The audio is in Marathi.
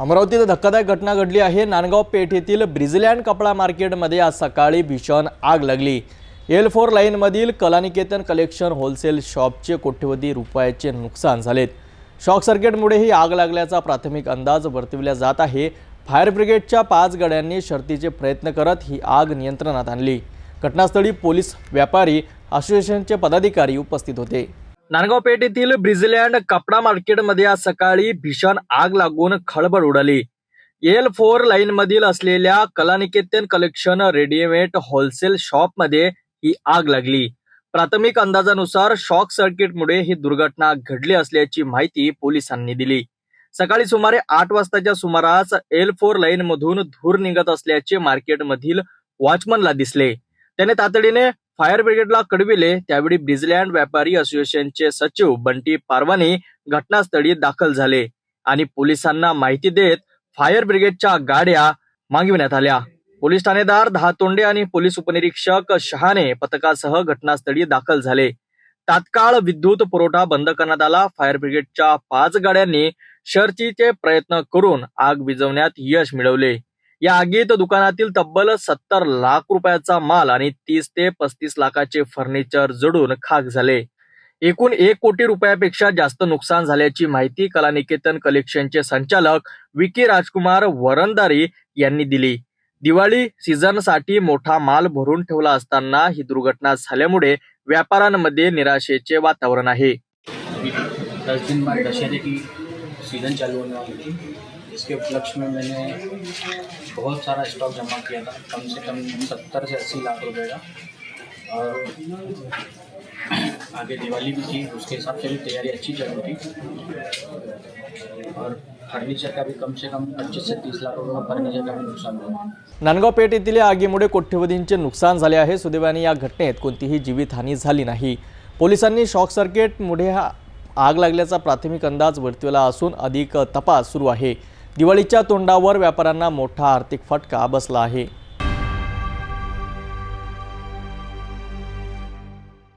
अमरावतीत धक्कादायक घटना घडली आहे. नांदगाव पेठ येथील ब्रिझलँड कपडा मार्केटमध्ये आज सकाळी भीषण आग लागली. एल फोर लाईनमधील कलानिकेतन कलेक्शन होलसेल शॉपचे कोट्यवधी रुपयाचे नुकसान झालेत. शॉक सर्किटमुळे ही आग लागल्याचा प्राथमिक अंदाज वर्तविला जात आहे. फायर ब्रिगेडच्या पाच गड्यांनी शर्तीचे प्रयत्न करत ही आग नियंत्रणात आणली. घटनास्थळी पोलीस व्यापारी असोसिएशनचे पदाधिकारी उपस्थित होते. नांदगाव पेठ येथील ब्रिझलँड कपडा मार्केटमध्ये आज सकाळी भीषण आग लागून खळबळ उडाली. एल फोर लाईन मधील असलेल्या कलानिकेतन कलेक्शन रेडिमेड होलसेल शॉपमध्ये ही आग लागली. प्राथमिक अंदाजानुसार शॉक सर्किटमुळे ही दुर्घटना घडली असल्याची माहिती पोलिसांनी दिली. सकाळी सुमारे आठ वाजताच्या सुमारास एल फोर लाईन मधून धूर निघत असल्याचे मार्केटमधील वॉचमनला दिसले. त्याने तातडीने फायर ब्रिगेडला कळविले त्यावेळी ब्रिझलँड व्यापारी असोसिएशनचे सचिव बंटी पारवानी घटनास्थळी दाखल झाले आणि पोलिसांना माहिती देत फायर ब्रिगेडच्या गाड्या मागविण्यात आल्या. पोलीस ठाणेदार दहातोंडे आणि पोलीस उपनिरीक्षक शहाने पथकासह घटनास्थळी दाखल झाले. तात्काळ विद्युत पुरवठा बंद करण्यात आला. फायर ब्रिगेडच्या पाच गाड्यांनी शर्तीचे प्रयत्न करून आग विझवण्यात यश मिळवले. या आगीत दुकानातील तब्बल सत्तर लाख रुपयाचा माल आणि तीस ते पस्तीस लाखाचे फर्निचर जडून खाक झाले. एकूण एक कोटी रुपयापेक्षा जास्त नुकसान झाल्याची माहिती कलानिकेतन कलेक्शनचे संचालक विकी राजकुमार वरंदारी यांनी दिली. दिवाळी सीझनसाठी मोठा माल भरून ठेवला असताना ही दुर्घटना झाल्यामुळे व्यापाऱ्यांमध्ये निराशेचे वातावरण आहे. दस दिन बाद दशहरे की सीज़न चालू होने वाली थी इसके उपलक्ष्य में मैंने बहुत सारा स्टॉक जमा किया था। कम से कम सत्तर से अस्सी लाख रुपए का। और आगे दिवाली भी थी उसके हिसाब से भी तैयारी अच्छी चल रही थी। और फर्नीचर का भी कम से कम पच्चीस से तीस लाख रुपये का फर्नीचर का भी नुकसान हुआ। नांदगाव पेठ येथील आगीमुळे कोट्यवधींचे नुकसान झाले आहे. सुदैवाने या घटनेत कोणतीही जीवितहानी झाली नाही. पोलिसांनी शॉक सर्किटमुळे हा आग लागल्याचा प्राथमिक अंदाज वर्तवला असून अधिक तपास सुरू आहे. दिवाळीच्या तोंडावर व्यापाऱ्यांना मोठा आर्थिक फटका बसला आहे.